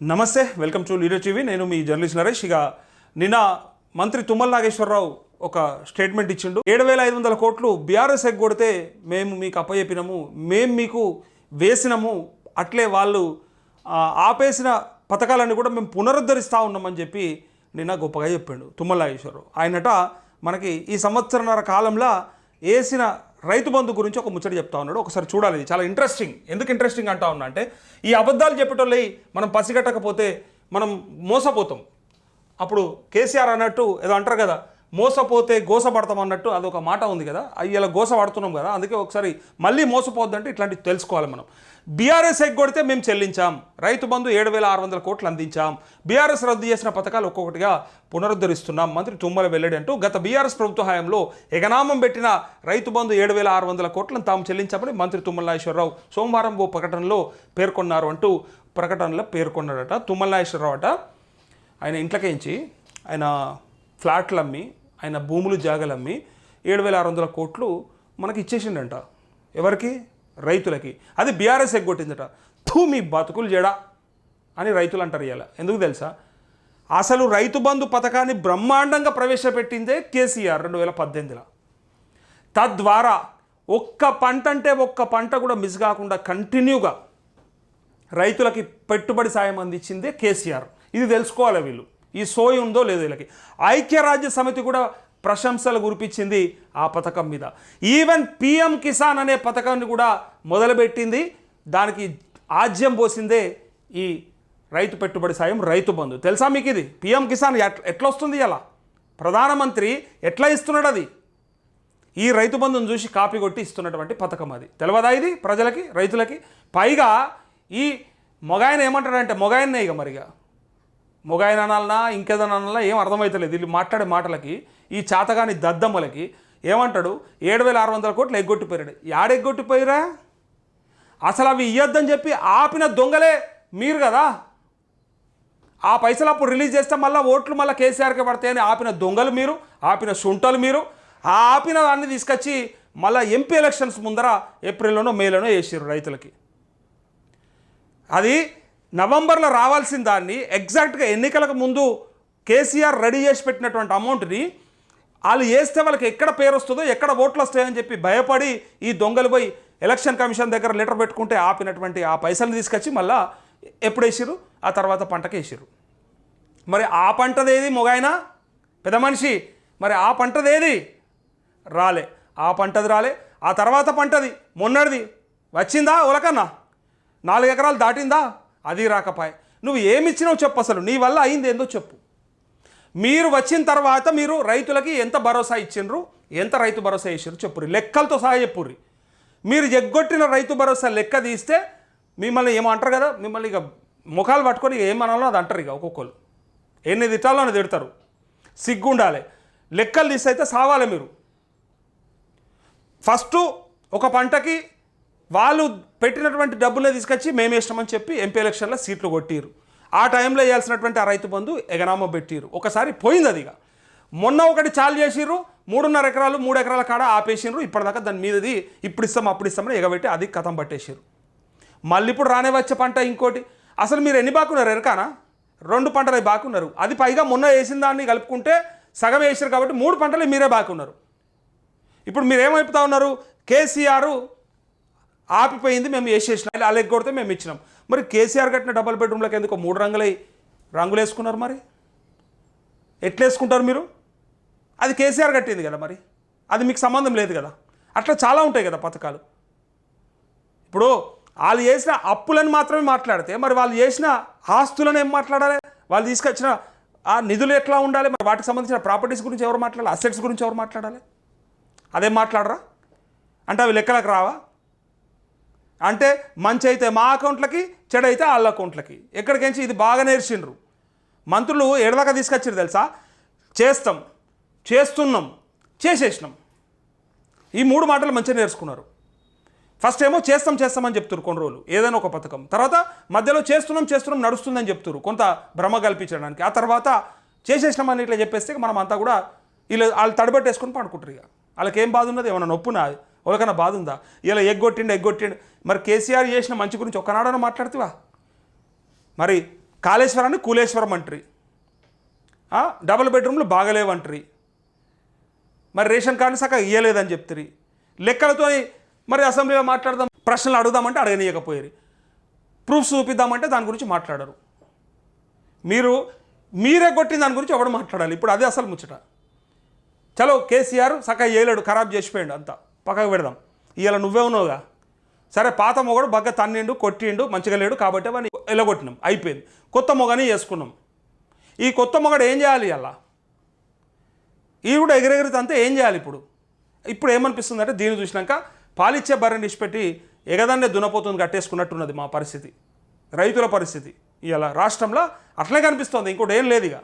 నమస్తే welcome to leader TV. నేను మీ journalist Naresh. ఇక నిన్న మంత్రి తుమ్మల నాగేశ్వరరావు ఒక స్టేట్మెంట్ ఇచ్చిండు. ఏడు వేల ఐదు వందల కోట్లు బీఆర్ఎస్ ఎగ్గొడితే మేము మీకు అప్పచెప్పినాము మేము మీకు వేసినాము అట్లే వాళ్ళు ఆపేసిన పథకాలన్నీ కూడా మేము పునరుద్ధరిస్తూ ఉన్నామని చెప్పి నిన్న గొప్పగా చెప్పిండు తుమ్మల నాగేశ్వరరావు. ఆయనట మనకి ఈ సంవత్సరన్నర కాలంలో వేసిన రైతు బంధు గురించి ఒక ముచ్చట చెప్తా ఉన్నాడు. ఒకసారి చూడాలి. ఇది చాలా ఇంట్రెస్టింగ్ ఎందుకు ఇంట్రెస్టింగ్ అంటా ఉన్నా అంటే ఈ అబద్ధాలు చెప్పేటోళ్ళై మనం పసిగట్టకపోతే మనం మోసపోతాం. అప్పుడు కేసీఆర్ అన్నట్టు ఏదో అంటారు కదా మోసపోతే గోసపడతాం అన్నట్టు అదొక మాట ఉంది కదా. అయ్యి ఇలా గోస పడుతున్నాం కదా. అందుకే ఒకసారి మళ్ళీ మోసపోద్దంటే ఇట్లాంటివి తెలుసుకోవాలి మనం. బీఆర్ఎస్ ఎగ్గొడితే మేము చెల్లించాం. రైతు బంధు ఏడు వేల ఆరు వందల కోట్లు అందించాం. బీఆర్ఎస్ రద్దు చేసిన పథకాలు ఒక్కొక్కటిగా పునరుద్ధరిస్తున్నాం. మంత్రి తుమ్మల వెల్లడి అంటూ గత బీఆర్ఎస్ ప్రభుత్వ హయాంలో ఎగనామం పెట్టిన రైతు బంధు ఏడు వేల ఆరు వందల కోట్లను తాము చెల్లించామని మంత్రి తుమ్మల నాగేశ్వరరావు సోమవారం ఓ ప్రకటనలో పేర్కొన్నారు అంటూ ప్రకటనలో పేర్కొన్నాడట తుమ్మల నాగేశ్వరరావు అట. ఆయన ఇంట్లోకించి? ఆయన ఫ్లాట్లు అమ్మి ఆయన భూములు జాగలు అమ్మి ఏడు వేల ఆరు వందల కోట్లు మనకి ఇచ్చేసిండంట ఎవరికి? రైతులకి. అది బీఆర్ఎస్ ఎగ్గొట్టిందట. తూ మీ బతుకులు జడ అని రైతులు అంటారు ఇలా ఎందుకు తెలుసా? అసలు రైతు బంధు పథకాన్ని బ్రహ్మాండంగా ప్రవేశపెట్టిందే కేసీఆర్ రెండు వేల పద్దెనిమిదిలో తద్వారా ఒక్క పంట అంటే ఒక్క పంట కూడా మిస్ కాకుండా కంటిన్యూగా రైతులకి పెట్టుబడి సాయం అందించిందే కేసీఆర్. ఇది తెలుసుకోవాలి వీళ్ళు? ఈ సోయి ఉందో లేదో వీళ్ళకి. ఐక్యరాజ్య సమితి కూడా ప్రశంసలు కురిపించింది ఆ పథకం మీద. ఈవెన్ పిఎం కిసాన్ అనే పథకాన్ని కూడా మొదలుపెట్టింది. దానికి ఆజ్యం పోసిందే ఈ రైతు పెట్టుబడి సాయం రైతు బంధు. తెలుసా మీకు ఇది? పిఎం కిసాన్ ఎట్- ఎట్లా వస్తుంది అలా ప్రధానమంత్రి ఎట్లా ఇస్తున్నాడు అది? ఈ రైతు బంధుని చూసి కాపీ కొట్టి ఇస్తున్నటువంటి పథకం అది. తెలియదా ఇది ప్రజలకి రైతులకి? పైగా ఈ మొగాయన ఏమంటాడంటే మొగాయన్నే ఇక మరిగా. మొగాయన అనాలనా ఇంకేదైనా ఏం అర్థమవుతలేదు వీళ్ళు మాట్లాడే మాటలకి ఈ చాతగాని దద్దమ్మలకి ఏమంటాడు? ఏడు వేల ఆరు వందల కోట్లు ఎగ్గొట్టిపోయాడు. యాడెగ్గొట్టిపోయిరా? అసలు అవి ఇయ్యొద్దని చెప్పి ఆపిన దొంగలే మీరు కదా? ఆ పైసలు అప్పుడు రిలీజ్ చేస్తే మళ్ళీ ఓట్లు మళ్ళీ కేసీఆర్కే పడతాయని ఆపిన దొంగలు మీరు ఆపిన శుంఠలు మీరు ఆ ఆపిన దాన్ని తీసుకొచ్చి మళ్ళీ ఎంపీ ఎలక్షన్స్ ముందర ఏప్రిల్లోనో మేలోనో వేసారు రైతులకి. అది నవంబర్లో రావాల్సిన దాన్ని ఎగ్జాక్ట్గా ఎన్నికలకు ముందు కేసీఆర్ రెడీ చేసి పెట్టినటువంటి అమౌంట్ని వాళ్ళు వేస్తే వాళ్ళకి ఎక్కడ పేరు వస్తుందో ఎక్కడ ఓట్లు వస్తాయని చెప్పి భయపడి ఈ దొంగలు పోయి ఎలక్షన్ కమిషన్ దగ్గర లెటర్ పెట్టుకుంటే ఆపినటువంటి ఆ పైసలు తీసుకొచ్చి మళ్ళా ఎప్పుడు వేసిరు ఆ తర్వాత పంటకి వేసిరు మరి ఆ పంటదేది మొగాయన పెద్ద మనిషి. మరి ఆ పంటదేది? రాలే. ఆ పంటది రాలే. ఆ తర్వాత పంటది. మొన్నటిది. వచ్చిందా? ఉలకన్నా? నాలుగు ఎకరాలు దాటిందా? అది రాకపాయే. నువ్వు ఏమిచ్చినావు చెప్పు అసలు. నీ వల్ల అయింది ఏందో చెప్పు. మీరు వచ్చిన తర్వాత మీరు రైతులకి ఎంత భరోసా ఇచ్చిండ్రు? ఎంత రైతు భరోసా ఇచ్చారు చెప్పుర్రి. లెక్కలతో సహా చెప్పుర్రి. మీరు ఎగ్గొట్టిన రైతు భరోసా లెక్క తీస్తే మిమ్మల్ని ఏమంటారు కదా? మిమ్మల్ని ఇక ముఖాలు పట్టుకొని ఏమనాలో అది అంటారు ఇక ఒక్కొక్కరు ఎన్ని తిట్టాలో అని తిడతారు. సిగ్గుండాలి. లెక్కలు తీస్తే అయితే సావాలి మీరు. ఫస్ట్ ఒక పంటకి వాళ్ళు పెట్టినటువంటి డబ్బులే తీసుకొచ్చి మేము ఇష్టమని చెప్పి ఎంపీ ఎలక్షన్లో సీట్లు కొట్టిరు ఆ టైంలో వేయాల్సినటువంటి ఆ రైతు బంధు ఎగనామా పెట్టిరు ఒకసారి పోయింది అదిగా ఇక. మొన్న ఒకటి చాలు చేసిర్రు మూడున్నర ఎకరాలు మూడు ఎకరాల కాడ ఆపేసిండ్రు ఇప్పటిదాకా దాని మీదది ఇప్పుడు ఇస్తాం అప్పుడు ఇస్తామని ఎగబెట్టి అది కథం పట్టేసారు మళ్ళీ ఇప్పుడు రానే వచ్చే పంట ఇంకోటి. అసలు మీరు ఎన్ని బాకున్నారు ఎరకానా? రెండు పంటలు బాకున్నారు. అది పైగా మొన్న వేసిన దాన్ని కలుపుకుంటే సగం వేసారు కాబట్టి మూడు పంటలు మీరే బాకున్నారు. ఇప్పుడు మీరు ఏమైపోతా ఉన్నారు? కేసీఆర్ ఆపిపోయింది. మేము వేసేసినాం అలా కొడితే మేము ఇచ్చినాం. మరి కేసీఆర్ కట్టిన డబల్ బెడ్రూమ్లకు ఎందుకు మూడు రంగులై రంగులు వేసుకున్నారు మరి? ఎట్లా వేసుకుంటారు మీరు? అది కేసీఆర్ కట్టింది కదా మరి? అది మీకు సంబంధం లేదు కదా? అట్లా చాలా ఉంటాయి కదా పథకాలు. ఇప్పుడు వాళ్ళు చేసిన అప్పులను మాత్రమే మాట్లాడితే మరి వాళ్ళు చేసిన ఆస్తులను ఏం మాట్లాడాలి? వాళ్ళు తీసుకొచ్చిన ఆ నిధులు ఎట్లా ఉండాలి? మరి వాటికి సంబంధించిన ప్రాపర్టీస్ గురించి ఎవరు మాట్లాడాలి? అసెట్స్ గురించి ఎవరు మాట్లాడాలి? అదేం మాట్లాడరా? అంటే అవి లెక్కలకు రావా? అంటే మంచి అయితే మా అకౌంట్లకి చెడైతే అయితే వాళ్ళ అకౌంట్లకి. ఎక్కడికించి ఇది బాగా నేర్చిండ్రు. మంత్రులు ఎడదాకా తీసుకొచ్చారు తెలుసా? చేస్తాం చేస్తున్నాం చేసేసినాం. ఈ మూడు మాటలు మంచిగా నేర్చుకున్నారు. ఫస్ట్ ఏమో చేస్తాం చేస్తామని చెప్తారు కొన్ని రోజులు. ఏదైనా ఒక పథకం. తర్వాత మధ్యలో చేస్తున్నాం చేస్తున్నాం నడుస్తుందని చెప్తారు కొంత భ్రమ కల్పించడానికి. ఆ తర్వాత చేసేసినామని ఇట్లా చెప్పేస్తే మనం అంతా కూడా వీళ్ళు వాళ్ళు తడబెట్టేసుకొని పడుకుంటారు ఇక. వాళ్ళకి ఏం బాధ ఉన్నది? ఏమైనా నొప్పునా? ఎవరికైనా బాధ ఉందా? ఇలా ఎగ్గొట్టిండు ఎగ్గొట్టిండు. మరి కేసీఆర్ చేసిన మంచి గురించి ఒక్కనాడన మాట్లాడుతావా? మరి కాళేశ్వరాన్ని కూలేశ్వరం అంటారు. డబుల్ బెడ్రూమ్లు బాగలేవంటారు. మరి రేషన్ కార్డుని సక్క ఇయ్యలేదని చెప్తారు. లెక్కలతో మరి అసెంబ్లీలో మాట్లాడదాం ప్రశ్నలు అడుగుదామంటే అడగనీయకపోయారు. ప్రూఫ్స్ చూపిద్దామంటే దాని గురించి మాట్లాడరు. మీరు మీరే కొట్టిన దాని గురించి ఎవడు మాట్లాడాలి? ఇప్పుడు అదే అసలు ముచ్చట. చలో కేసీఆర్ సక్క ఏలేడు ఖరాబ్ చేసిపోయాడు అంతా. పక్కకు పెడదాం. ఇవాళ నువ్వే ఉన్నావుగా. సరే పాత మొగడు బగ్గ తన్నిండు కొట్టిండు మంచిగా లేడు కాబట్టి వాడిని ఎలగొట్టినాం. అయిపోయింది. కొత్త మొగని వేసుకున్నాం ఈ కొత్త మొగడు ఏం చేయాలి అలా ఈ కూడా ఎగిరెగిరితే అంతే ఏం చేయాలి ఇప్పుడు? ఇప్పుడు ఏమనిపిస్తుంది అంటే దీన్ని చూసినాక పాలిచ్చే బర్రెని ఇచ్చిపెట్టి ఎగదాన్నే దునపోతుంది కట్టేసుకున్నట్టున్నది మా పరిస్థితి. రైతుల పరిస్థితి. ఇలా రాష్ట్రంలో అట్లే కనిపిస్తుంది. ఇంకోటి ఏం లేదు ఇక.